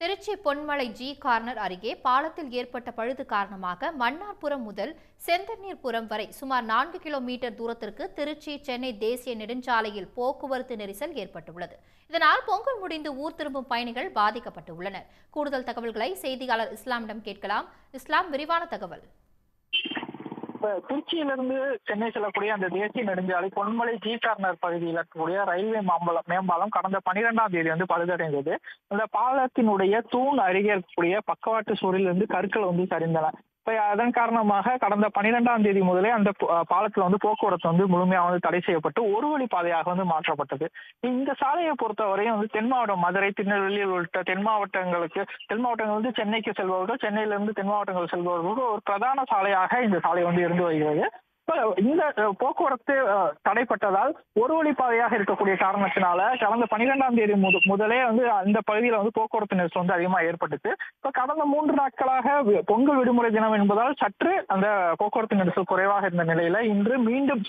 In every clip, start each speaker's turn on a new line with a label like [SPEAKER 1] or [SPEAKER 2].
[SPEAKER 1] Trichy Ponmalai G corner அருகே பாலத்தில் ஏற்பட்ட பழுது காரணமாக மன்னார்புரம் முதல் செந்தநீர்புரம் வரை சுமார் நான்கு கிலோமீட்டர் தூரத்திற்கு திருச்சி சென்னை தேசிய நெடுஞ்சாலையில் போக்குவரத்து நெரிசல் ஏற்பட்டுள்ளது. இதனால் பொங்கல் முடிந்து ஊர் திரும்பும் பயணிகள் பாதிக்கப்பட்டுள்ளனர். கூடுதல் தகவல்களை செய்தியாளர் இஸ்லாமிடம் கேட்கலாம். இஸ்லாம் விரிவான தகவல்.
[SPEAKER 2] இப்ப திருச்சியிலிருந்து சென்னை செல்லக்கூடிய அந்த தேசிய நெடுஞ்சாலை பொன்மலை ஜி கார்னர் பகுதியில் இருக்கக்கூடிய ரயில்வே மாம்பலம் மேம்பாலம் கடந்த பனிரெண்டாம் தேதி வந்து பழுதடைந்தது. அந்த பாலத்தினுடைய தூண் அருகே இருக்கக்கூடிய பக்கவாட்டு சுவரிலிருந்து கற்கள் வந்து சரிந்தன. அதன் காரணமாக கடந்த பனிரெண்டாம் தேதி முதலே அந்த பாலத்துல வந்து போக்குவரத்து வந்து முழுமையாக வந்து தடை செய்யப்பட்டு ஒரு வழி பாதையாக வந்து மாற்றப்பட்டது. இந்த சாலையை பொறுத்தவரையும் வந்து தென் மாவட்டம் மதுரை திருநெல்வேலி உள்ளிட்ட தென் மாவட்டங்களுக்கு தென் மாவட்டங்கள் வந்து சென்னைக்கு செல்பவர்கள் சென்னையிலிருந்து தென் மாவட்டங்கள் செல்பவர்களுக்கு ஒரு பிரதான சாலையாக இந்த சாலை வந்து இருந்து வருகிறது. இந்த போக்குவரத்து தடைப்பட்டதால் ஒரு வழி பாதையாக இருக்கக்கூடிய காரணத்தினால கடந்த பனிரெண்டாம் தேதி முத- முதலே வந்து அந்த பகுதியில வந்து போக்குவரத்து நெரிசல் வந்து அதிகமா ஏற்பட்டுச்சு. இப்போ கடந்த மூன்று நாட்களாக பொங்கல் விடுமுறை தினம் என்பதால் சற்று அந்த போக்குவரத்து நெரிசல் குறைவாக இருந்த நிலையில இன்று மீண்டும்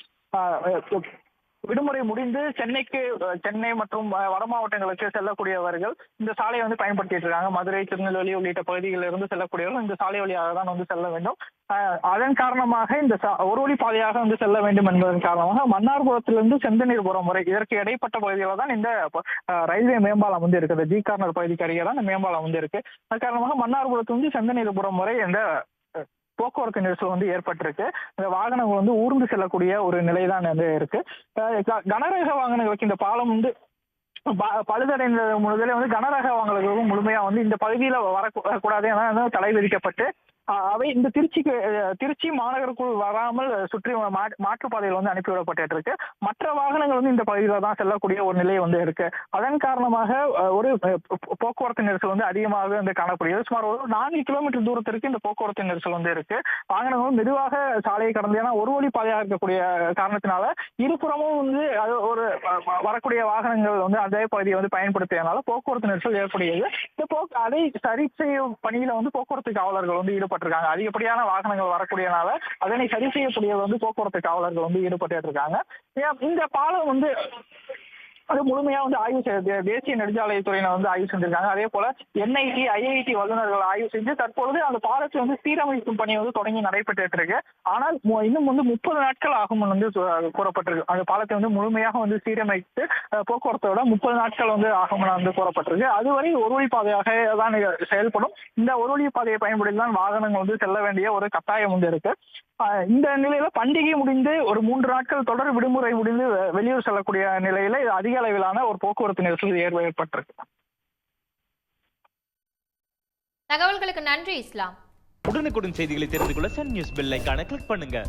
[SPEAKER 2] விடுமுறை முடிந்து சென்னைக்கு சென்னை மற்றும் வட மாவட்டங்களுக்கு செல்லக்கூடியவர்கள் இந்த சாலையை வந்து பயன்படுத்திட்டு இருக்காங்க. மதுரை திருநெல்வேலி உள்ளிட்ட பகுதிகளில் இருந்து செல்லக்கூடியவர்கள் இந்த சாலை வழியாக தான் வந்து செல்ல வேண்டும். அதன் காரணமாக இந்த ஒரு வழி பாதையாக வந்து செல்ல வேண்டும் என்பதன் காரணமாக மன்னார்புரத்திலிருந்து செந்தநீர்புரம் வரை இதற்கு இடைப்பட்ட பகுதியில் தான் இந்த ரயில்வே மேம்பாலம் வந்து இருக்குது. ஜி கார்னர் பகுதிக்கு அருகே தான் இந்த மேம்பாலம் வந்து இருக்கு. அது காரணமாக மன்னார்புரத்திலிருந்து செந்தநீர்புரம் வரை இந்த போக்குவரத்து நெரிசல் வந்து ஏற்பட்டிருக்கு. இந்த வாகனங்கள் வந்து ஊர்ந்து செல்லக்கூடிய ஒரு நிலை தான் வந்து இருக்கு. கனரக வாகனங்களுக்கு இந்த பாலம் வந்து ப- பழுதடைந்த முதலே வந்து கனரக வாகனங்களுக்கும் முழுமையா வந்து இந்த பகுதியில வரக்கூடாது என தடை விதிக்கப்பட்டு அவை இந்த திருச்சிக்கு திருச்சி மாநகருக்குள் வராமல் சுற்றி மாற்றுப்பாதையில் வந்து அனுப்பிவிடப்பட்டு இருக்கு மற்ற வாகனங்கள் வந்து இந்த பகுதியில தான் செல்லக்கூடிய ஒரு நிலை வந்து இருக்கு. அதன் காரணமாக ஒரு போக்குவரத்து நெரிசல் வந்து அதிகமாக வந்து காணப்படுகிறது. சுமார் ஒரு நான்கு கிலோமீட்டர் தூரத்திற்கு இந்த போக்குவரத்து நெரிசல் வந்து இருக்கு. வாகனங்களும் மெதுவாக சாலையை கடந்து ஏன்னா ஒரு வழி பாதையாக இருக்கக்கூடிய காரணத்தினால இருபுறமும் வந்து அது ஒரு வரக்கூடிய வாகனங்கள் வந்து அதே பகுதியை வந்து பயன்படுத்தியதுனால போக்குவரத்து நெரிசல் ஏற்படுகிறது. இந்த போக்கு அதை சரி செய்யும் பணியில வந்து போக்குவரத்து காவலர்கள் வந்து ஈடுபட்டிருக்காங்க அதிகப்படியான வாகனங்கள் வரக்கூடியனால அதனை சரி செய்யக்கூடியது வந்து போக்குவரத்து காவலர்கள் வந்து ஈடுபட்டு இருக்காங்க. இந்த பாலம் வந்து அது முழுமையா வந்து ஆய்வு செய்ய தேசிய தேசிய நெடுஞ்சாலைத்துறையினர் வந்து ஆய்வு செஞ்சிருக்காங்க. அதே போல என்ஐடி ஐஐடி வல்லுநர்கள் ஆய்வு செஞ்சு தற்பொழுது அந்த பாலத்தை வந்து சீரமைக்கும் பணி வந்து தொடங்கி நடைபெற்று இருக்கு ஆனால் இன்னும் வந்து முப்பது நாட்கள் ஆகும் வந்து கூறப்பட்டிருக்கு. அந்த பாலத்தை வந்து முழுமையாக வந்து சீரமைத்து போக்குவரத்தோட முப்பது நாட்கள் வந்து ஆகும் வந்து கூறப்பட்டிருக்கு. அதுவரை ஒரு வழி பாதையாக தான் செயல்படும். இந்த ஒரு வழி பாதையை பயன்படுத்தி தான் வாகனங்கள் வந்து செல்ல வேண்டிய ஒரு கட்டாயம் வந்து இருக்கு. ஆஹ் இந்த நிலையில பண்டிகை முடிந்து ஒரு மூன்று நாட்கள் தொடர் விடுமுறை முடிந்து வெளியூர் செல்லக்கூடிய நிலையில இது அதிக அளவிலான ஒரு போக்குவரத்து நெரிசல் ஏற்ப- ஏற்பட்டிருக்கு.
[SPEAKER 1] தகவல்களுக்கு நன்றி இஸ்லாம்.
[SPEAKER 3] உடனுக்குடன் செய்திகளை தெரிந்து கொள்ள சன் நியூஸ் பெல் ஐகானை கிளிக் பண்ணுங்க.